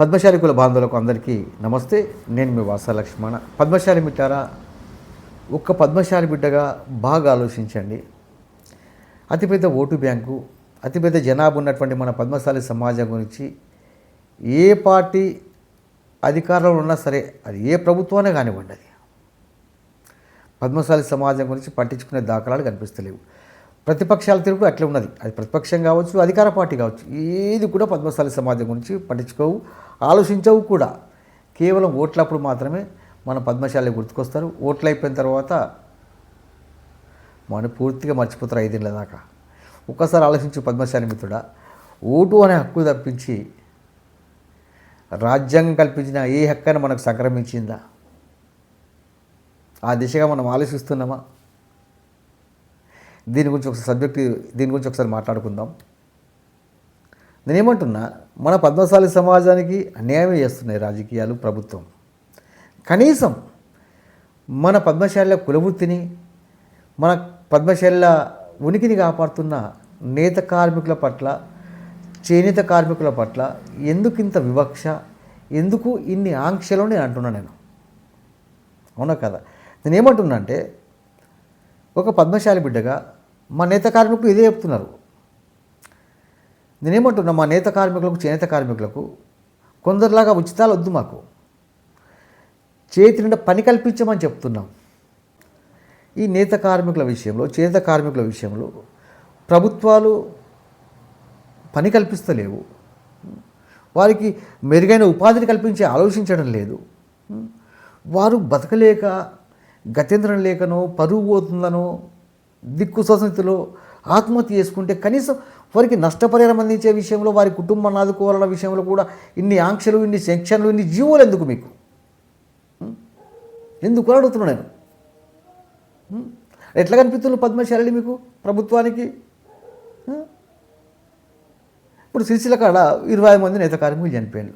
పద్మశాలి కుల బాంధవులకు అందరికీ నమస్తే. నేను మీ వాస లక్ష్మణ. పద్మశాలి మిట్టారా ఒక్క పద్మశాలి బిడ్డగా బాగా ఆలోచించండి. అతిపెద్ద ఓటు బ్యాంకు అతిపెద్ద జనాభా ఉన్నటువంటి మన పద్మశాలి సమాజం గురించి ఏ పార్టీ అధికారంలో ఉన్నా సరే అది ఏ ప్రభుత్వానే కానివ్వండి. అది పద్మశాలి సమాజం గురించి పట్టించుకునే దాఖలాలు కనిపిస్తలేవు. ప్రతిపక్షాల తిరుగు అట్లే ఉన్నది. అది ప్రతిపక్షం కావచ్చు అధికార పార్టీ కావచ్చు ఏది కూడా పద్మశాలి సమాజం గురించి పట్టించుకోవు. ఆలోచించవు కూడా. కేవలం ఓట్లప్పుడు మాత్రమే మన పద్మశాలి గుర్తుకొస్తారు. ఓట్లు అయిపోయిన తర్వాత మనం పూర్తిగా మర్చిపోతారు ఐదేళ్ళ దాకా. ఒక్కసారి ఆలోచించు పద్మశాలి మిత్రుడా ఓటు అనే హక్కు తప్పించి రాజ్యాంగం కల్పించిన ఏ హక్కైనా మనకు సంక్రమించిందా? ఆ దిశగా మనం ఆలోచిస్తున్నామా? దీని గురించి ఒకసారి సబ్జెక్ట్ దీని గురించి ఒకసారి మాట్లాడుకుందాం. నేను ఏమంటున్నా మన పద్మశాలి సమాజానికి అన్యాయం చేస్తున్నాయి రాజకీయాలు ప్రభుత్వం. కనీసం మన పద్మశాల కులవృత్తిని మన పద్మశాల ఉనికిని కాపాడుతున్న నేత కార్మికుల పట్ల చేనేత కార్మికుల పట్ల ఎందుకు ఇంత వివక్ష ఎందుకు ఇన్ని ఆంక్షలు నేను అంటున్నా నేను. అవునా కదా? నేను ఏమంటున్నా అంటే ఒక పద్మశాలి బిడ్డగా మా నేత కార్మికులు ఇదే చెప్తున్నారు. నేనేమంటున్నా మా నేత కార్మికులకు చేనేత కార్మికులకు కొందరిలాగా ఉచితాలు వద్దు మాకు. చేతి నిండా పని కల్పించమని చెప్తున్నాం. ఈ నేత కార్మికుల విషయంలో చేనేత కార్మికుల విషయంలో ప్రభుత్వాలు పని కల్పిస్తలేవు. వారికి మెరుగైన ఉపాధిని కల్పించే ఆలోచించడం లేదు. వారు బతకలేక గతేంద్రం లేకనో పరువు పోతుందనో దిక్కు స్వస్థితిలో ఆత్మహత్య చేసుకుంటే కనీసం వారికి నష్టపరిహారం అందించే విషయంలో వారి కుటుంబాన్ని ఆదుకోవాలన్న విషయంలో కూడా ఇన్ని ఆంక్షలు ఇన్ని సెక్షన్లు ఇన్ని జీవోలు ఎందుకు మీకు? ఎందుకు అడుగుతున్నా నేను. ఎట్లా కనిపిస్తుంది పద్మశాలి మీకు ప్రభుత్వానికి? ఇప్పుడు సిరిసిల్ల కాడ ఇరవై మంది నేత కార్మికులు చనిపోయారు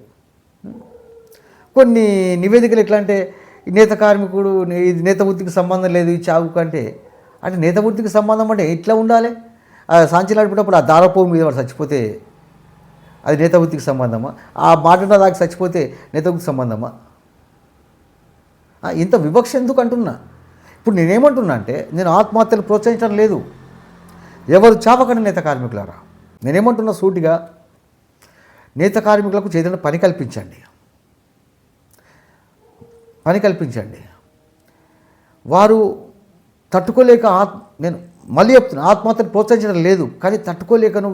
కొన్ని నివేదికలు ఎట్లా అంటే నేత కార్మికుడు ఇది నేత వృత్తికి సంబంధం లేదు ఈ చావుకు అంటే అంటే నేత వృత్తికి సంబంధం అంటే ఎట్లా ఉండాలి? ఆ సాంచిలాడిపోయినప్పుడు ఆ దారపోవు మీద వాడు చచ్చిపోతే అది నేత వృత్తికి సంబంధమా? ఆ మాట దాకా చచ్చిపోతే నేత సంబంధమా? ఇంత వివక్ష ఎందుకు అంటున్నా? ఇప్పుడు నేనేమంటున్నా అంటే నేను ఆత్మహత్యలు ప్రోత్సహించడం లేదు. ఎవరు చాపకండి నేత కార్మికులారా? నేనేమంటున్నా సూటిగా నేత కార్మికులకు చేతున్న పని కల్పించండి. పని కల్పించండి. వారు తట్టుకోలేక ఆత్ నేను మళ్ళీ చెప్తున్నా ఆత్మహత్యను ప్రోత్సహించడం లేదు కానీ తట్టుకోలేకను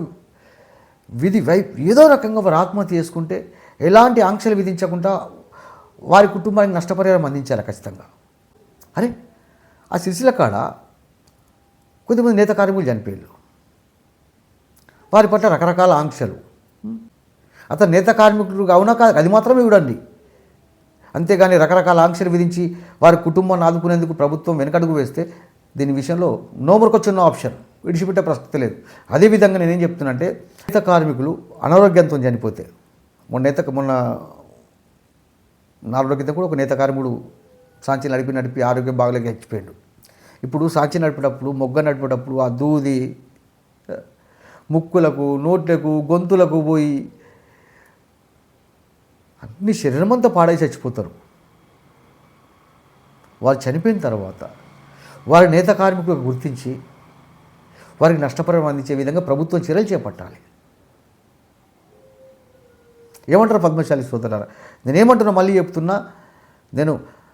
విధి వై ఏదో రకంగా వారు ఆత్మహత్య చేసుకుంటే ఎలాంటి ఆంక్షలు విధించకుండా వారి కుటుంబానికి నష్టపరిహారం అందించాలి ఖచ్చితంగా? అరే ఆ సిరిసిల్ల కాడ కొద్దిమంది నేత కార్మికులు చనిపోయారు వారి పట్ల రకరకాల ఆంక్షలు. అతను నేత కార్మికులు అవునా కాదు? అది మాత్రమే చూడండి. అంతేగాని రకరకాల ఆంక్షలు విధించి వారి కుటుంబాన్ని ఆదుకునేందుకు ప్రభుత్వం వెనకడుగు వేస్తే దీని విషయంలో నోమరుకొచ్చున్న ఆప్షన్. విడిచిపెట్టే ప్రసక్తి లేదు. అదేవిధంగా నేనేం చెప్తున్నానంటే నేత కార్మికులు అనారోగ్యంతో చనిపోతే మొన్న నేత మొన్న నాలుగు కూడా ఒక నేత కార్మికుడు సాంచి నడిపి నడిపి ఆరోగ్యం బాగలేక చచ్చిపోయాడు. ఇప్పుడు సాంచి నడిపేటప్పుడు మొగ్గ నడిపేటప్పుడు ఆ దూది ముక్కులకు నోట్లకు గొంతులకు పోయి అన్ని శరీరం అంతా పాడై చచ్చిపోతారు. వారు చనిపోయిన తర్వాత వారి నేత కార్మికులకు గుర్తించి వారికి నష్టపరం అందించే విధంగా ప్రభుత్వం చర్యలు చేపట్టాలి. ఏమంటారు పద్మశాలి సోదరులారా? నేనేమంటున్నా మళ్ళీ చెప్తున్నా నేను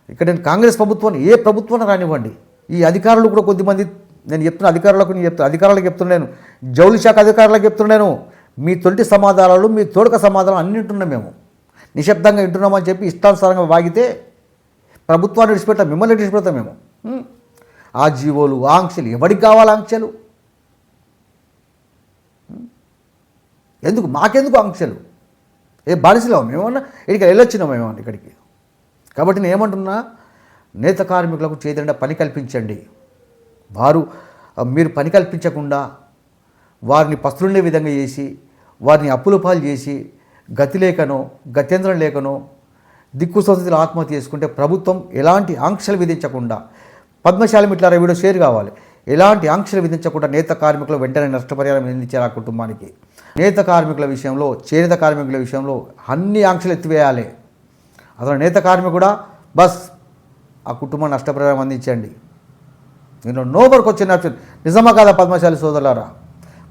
ఇక్కడ నేను కాంగ్రెస్ ప్రభుత్వాన్ని ఏ ప్రభుత్వాన్ని రానివ్వండి. ఈ అధికారులు కూడా కొద్దిమంది నేను చెప్తున్న అధికారులకు నేను చెప్తున్నా అధికారులకు చెప్తున్నాను జౌలి శాఖ అధికారులకు చెప్తున్నాను మీ తొలిటి సమాధానాలు మీ తోడక సమాధానాలు అన్నింటిన్నా మేము నిశ్శబ్దంగా వింటున్నామని చెప్పి ఇష్టానుసారంగా వాగితే ప్రభుత్వాన్ని విడిచిపెట్టాం మిమ్మల్ని విడిచిపెడతాం మేము. ఆ జీవోలు ఆంక్షలు ఎవరికి కావాలి ఆంక్షలు. ఎందుకు? మాకెందుకు ఆంక్షలు? ఏ బానిసలో మేమన్నా ఇక్కడికి వెళ్ళొచ్చినాం మేమన్నా ఇక్కడికి. కాబట్టి నేను ఏమంటున్నా నేత కార్మికులకు చేతండ పని కల్పించండి. వారు మీరు పని కల్పించకుండా వారిని పస్తులుండే విధంగా చేసి వారిని అప్పుల పాలు చేసి గతి లేకనో గత్యంతరం లేకనో దిక్కు సంస్థలు ఆత్మహత్య చేసుకుంటే ప్రభుత్వం ఎలాంటి ఆంక్షలు విధించకుండా పద్మశాలి మిట్లారా వీడియో షేర్ కావాలి. ఎలాంటి ఆంక్షలు విధించకుండా నేత కార్మికులు వెంటనే నష్టపరిహారం అందించారు ఆ కుటుంబానికి? నేత కార్మికుల విషయంలో చేనేత కార్మికుల విషయంలో అన్ని ఆంక్షలు ఎత్తివేయాలి. అతను నేత కార్మికుడా? బస్ ఆ కుటుంబం నష్టపరిహారం అందించండి. నేను నోబర్కి వచ్చిన ఆప్షన్ నిజమా కాదా పద్మశాలి సోదరులారా?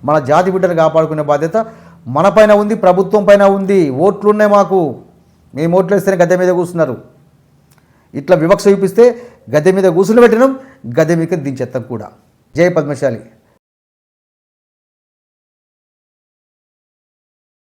మన జాతి బిడ్డను కాపాడుకునే బాధ్యత మన పైన ఉంది ప్రభుత్వం పైన ఉంది ఓట్లు ఉన్నాయి మాకు. మేము ఓట్లు వేస్తేనే గద్దె మీద కూర్చున్నారు. ఇట్లా వివక్ష చూపిస్తే గద్దె మీద కూర్చుని పెట్టినాం గద్దె మీద దించేస్తాం కూడా. జయ పద్మశాలి.